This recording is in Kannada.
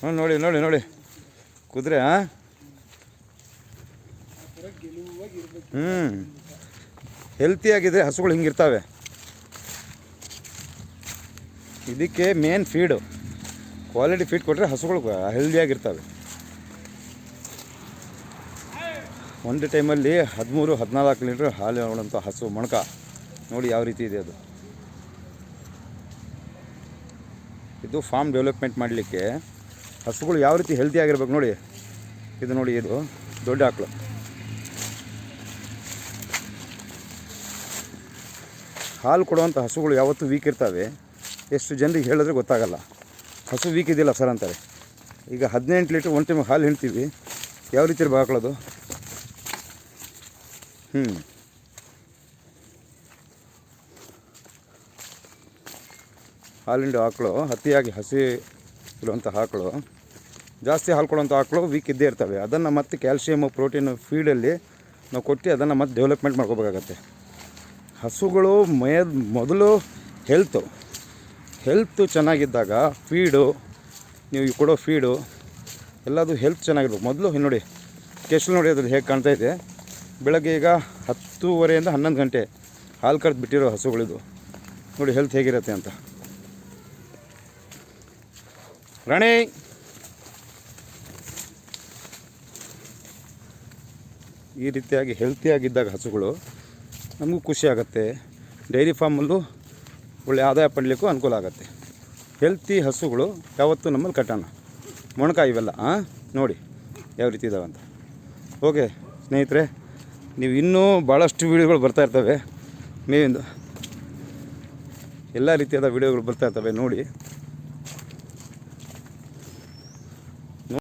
ಹ್ಞೂ, ನೋಡಿ ನೋಡಿ ನೋಡಿ. ಕುದುರೆ ಹಾಂ ಹ್ಞೂ ಹೆಲ್ತಿಯಾಗಿದ್ದರೆ ಹಸುಗಳು ಹಿಂಗಿರ್ತಾವೆ. ಇದಕ್ಕೆ ಮೇನ್ ಫೀಡು ಕ್ವಾಲಿಟಿ ಫೀಡ್ ಕೊಟ್ಟರೆ ಹಸುಗಳು ಹೆಲ್ದಿಯಾಗಿರ್ತವೆ ಒಂದು ಟೈಮಲ್ಲಿ ಹದಿಮೂರು, ಹದಿನಾಲ್ಕು ಲೀಟ್ರ್ ಹಾಲು ನೋಡೋಂಥ ಹಸು ಮೊಣಕ. ನೋಡಿ ಯಾವ ರೀತಿ ಇದೆ ಅದು. ಇದು ಫಾರ್ಮ್ ಡೆವಲಪ್ಮೆಂಟ್ ಮಾಡಲಿಕ್ಕೆ ಹಸುಗಳು ಯಾವ ರೀತಿ ಹೆಲ್ದಿ ಆಗಿರ್ಬೇಕು ನೋಡಿ. ಇದು ನೋಡಿ ಇದು ದೊಡ್ಡ ಆಕಳು. ಹಾಲು ಕೊಡುವಂಥ ಹಸುಗಳು ಯಾವತ್ತೂ ವೀಕ್ ಇರ್ತವೆ. ಎಷ್ಟು ಜನರಿಗೆ ಹೇಳಿದ್ರೆ ಗೊತ್ತಾಗಲ್ಲ. ಹಸು ವೀಕ್ ಇದೆಯಲ್ಲ ಸರ್ ಅಂತಾರೆ. ಈಗ ಹದಿನೆಂಟು ಲೀಟ್ರ್ ಒಂದು ಟೈಮ್ ಹಾಲು ಹಿಂಡ್ತೀವಿ. ಯಾವ ರೀತಿ ಇರ್ಬೇಕು ಹಾಕೊಳ್ಳೋದು ಹ್ಞೂ ಹಾಲಿಂಡು ಆಕಳು, ಅತಿಯಾಗಿ ಹಸಿ ಇರುವಂಥ ಆಕಳು, ಜಾಸ್ತಿ ಹಾಲು ಕೊಡುವಂಥ ಆಕಳು ವೀಕ್ ಇದ್ದೇ ಇರ್ತವೆ. ಅದನ್ನು ಮತ್ತೆ ಕ್ಯಾಲ್ಶಿಯಮು ಪ್ರೋಟೀನು ಫೀಡಲ್ಲಿ ನಾವು ಕೊಟ್ಟು ಅದನ್ನು ಮತ್ತೆ ಡೆವಲಪ್ಮೆಂಟ್ ಮಾಡ್ಕೋಬೇಕಾಗತ್ತೆ. ಹಸುಗಳು ಮೇ ಮೊದಲು ಹೆಲ್ತು ಹೆಲ್ತು ಚೆನ್ನಾಗಿದ್ದಾಗ ಫೀಡು ನೀವು ಕೊಡೋ ಫೀಡು ಎಲ್ಲದೂ ಹೆಲ್ತ್ ಚೆನ್ನಾಗಿರ್ಬೇಕು. ಮೊದಲು ನೋಡಿ, ಕೆಶಲ್ ನೋಡಿ ಅದ್ರಲ್ಲಿ ಹೇಗೆ ಕಾಣ್ತಾ ಇದೆ. ಬೆಳಗ್ಗೆ ಈಗ ಹತ್ತೂವರೆಯಿಂದ ಹನ್ನೊಂದು ಗಂಟೆ ಹಾಲು ಕರೆದು ಬಿಟ್ಟಿರೋ ಹಸುಗಳಿದು. ನೋಡಿ ಹೆಲ್ತ್ ಹೇಗಿರುತ್ತೆ ಅಂತ. ರಾಣಿ. ಈ ರೀತಿಯಾಗಿ ಹೆಲ್ತಿಯಾಗಿದ್ದಾಗ ಹಸುಗಳು ನಮಗೂ ಖುಷಿ ಆಗುತ್ತೆ. ಡೈರಿ ಫಾರ್ಮಲ್ಲೂ ಒಳ್ಳೆ ಆದಾಯ ಪಡಲಿಕ್ಕೂ ಅನುಕೂಲ ಆಗುತ್ತೆ. ಹೆಲ್ತಿ ಹಸುಗಳು ಯಾವತ್ತೂ ನಮ್ಮಲ್ಲಿ ಕಟ್ಟೋಣ ಮೊಣಕಾಯಿ ಇವೆಲ್ಲ ಹಾಂ ನೋಡಿ ಯಾವ ರೀತಿ ಇದಾವಂತ ಓಕೆ, ಸ್ನೇಹಿತರೆ, ನೀವು ಇನ್ನೂ ಭಾಳಷ್ಟು ವೀಡಿಯೋಗಳು ಬರ್ತಾ ಇರ್ತವೆ. ಮೇವಿಂದು ಎಲ್ಲ ರೀತಿಯಾದ ವೀಡಿಯೋಗಳು ಬರ್ತಾ ಇರ್ತವೆ, ನೋಡಿ.